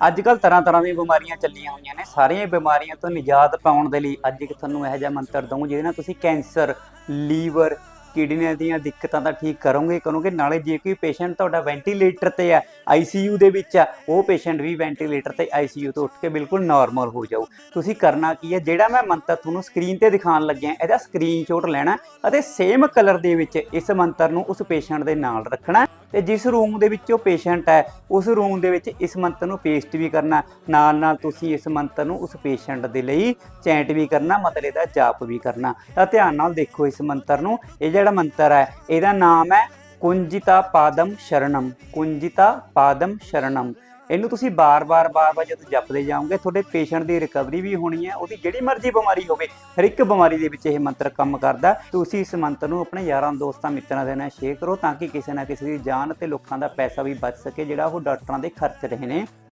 ਅੱਜ ਕੱਲ ਤਰ੍ਹਾਂ ਤਰ੍ਹਾਂ ਦੀਆਂ ਬਿਮਾਰੀਆਂ ਚੱਲੀਆਂ ਹੋਈਆਂ ਨੇ। ਸਾਰੀਆਂ ਬਿਮਾਰੀਆਂ ਤੋਂ ਨਿਜਾਤ ਪਾਉਣ ਦੇ ਲਈ ਅੱਜ ਇੱਕ ਤੁਹਾਨੂੰ ਇਹੋ ਜਿਹਾ ਮੰਤਰ ਦਊਂ, ਜਿਹਦੇ ਨਾਲ ਤੁਸੀਂ ਕੈਂਸਰ, ਲੀਵਰ, ਕਿਡਨੀਆਂ ਦੀਆਂ ਦਿੱਕਤਾਂ ਤਾਂ ਠੀਕ ਕਰੋਗੇ ਕਰੋਗੇ। ਨਾਲੇ ਜੇ ਕੋਈ ਪੇਸ਼ੈਂਟ ਤੁਹਾਡਾ ਵੈਂਟੀਲੇਟਰ ਤੇ ਆ ਆਈਸੀਯੂ ਦੇ ਵਿੱਚ ਆ, ਉਹ ਪੇਸ਼ੈਂਟ ਵੀ ਵੈਂਟੀਲੇਟਰ ਤੇ ਆਈਸੀਯੂ ਤੋਂ ਉੱਠ ਕੇ ਬਿਲਕੁਲ ਨਾਰਮਲ ਹੋ ਜਾਊ। ਤੁਸੀਂ ਕਰਨਾ ਕੀ ਹੈ ਜਿਹੜਾ ਮੈਂ ਮੰਤਰ ਤੁਹਾਨੂੰ ਸਕਰੀਨ ਤੇ ਦਿਖਾਉਣ ਲੱਗਿਆ, ਇਹਦਾ ਸਕਰੀਨਸ਼ਾਟ ਲੈਣਾ ਅਤੇ ਸੇਮ ਕਲਰ ਦੇ ਵਿੱਚ ਇਸ ਮੰਤਰ ਨੂੰ ਉਸ ਪੇਸ਼ੈਂਟ ਦੇ ਨਾਲ ਰੱਖਣਾ। ਤੇ ਜਿਸ ਰੂਮ ਦੇ ਵਿੱਚ ਉਹ ਪੇਸ਼ੈਂਟ ਹੈ, ਉਸ ਰੂਮ ਦੇ ਵਿੱਚ ਇਸ ਮੰਤਰ ਨੂੰ ਪੇਸਟ ਵੀ ਕਰਨਾ, ਨਾਲ ਨਾਲ ਤੁਸੀਂ ਇਸ ਮੰਤਰ ਨੂੰ ਉਸ ਪੇਸ਼ੈਂਟ ਦੇ ਲਈ ਚੈਂਟ ਵੀ ਕਰਨਾ, ਮਤਲਬ ਇਹਦਾ ਜਾਪ ਵੀ ਕਰਨਾ। ਤਾਂ ਧਿਆਨ ਨਾਲ ਦੇਖੋ ਇਸ ਮੰਤਰ ਨੂੰ, ਇਹ ਜਿਹੜਾ ਮੰਤਰ ਹੈ, ਇਹਦਾ ਨਾਮ ਹੈ ਕੁੰਜਿਤਾ ਪਾਦਮ ਸ਼ਰਣਮ ਕੁੰਜਿਤਾ ਪਾਦਮ ਸ਼ਰਣਮ ਇਹਨੂੰ ਤੁਸੀਂ ਬਾਰ-ਬਾਰ ਬਾਰ-ਬਾਰ ਜਦੋਂ ਜਪਦੇ ਜਾਓਗੇ, ਤੁਹਾਡੇ ਪੇਸ਼ੈਂਟ ਦੀ ਰਿਕਵਰੀ ਵੀ ਹੋਣੀ ਹੈ, ਉਹਦੀ ਜਿਹੜੀ ਮਰਜ਼ੀ ਬਿਮਾਰੀ ਹੋਵੇ, ਹਰ ਇੱਕ ਬਿਮਾਰੀ ਦੇ ਵਿੱਚ ਇਹ ਮੰਤਰ ਕੰਮ ਕਰਦਾ ਤੁਸੀਂ ਇਸ ਮੰਤਰ ਨੂੰ ਆਪਣੇ ਯਾਰਾਂ, ਦੋਸਤਾਂ, ਮਿੱਤਰਾਂ ਦੇ ਨਾਲ ਸ਼ੇਅਰ ਕਰੋ ਤਾਂ ਕਿ ਕਿਸੇ ਨਾ ਕਿਸੇ ਦੀ ਜਾਨ ਤੇ ਲੋਕਾਂ ਦਾ ਪੈਸਾ ਵੀ ਬਚ ਸਕੇ, ਜਿਹੜਾ ਉਹ ਡਾਕਟਰਾਂ ਦੇ ਖਰਚ ਰਹੇ ਨੇ।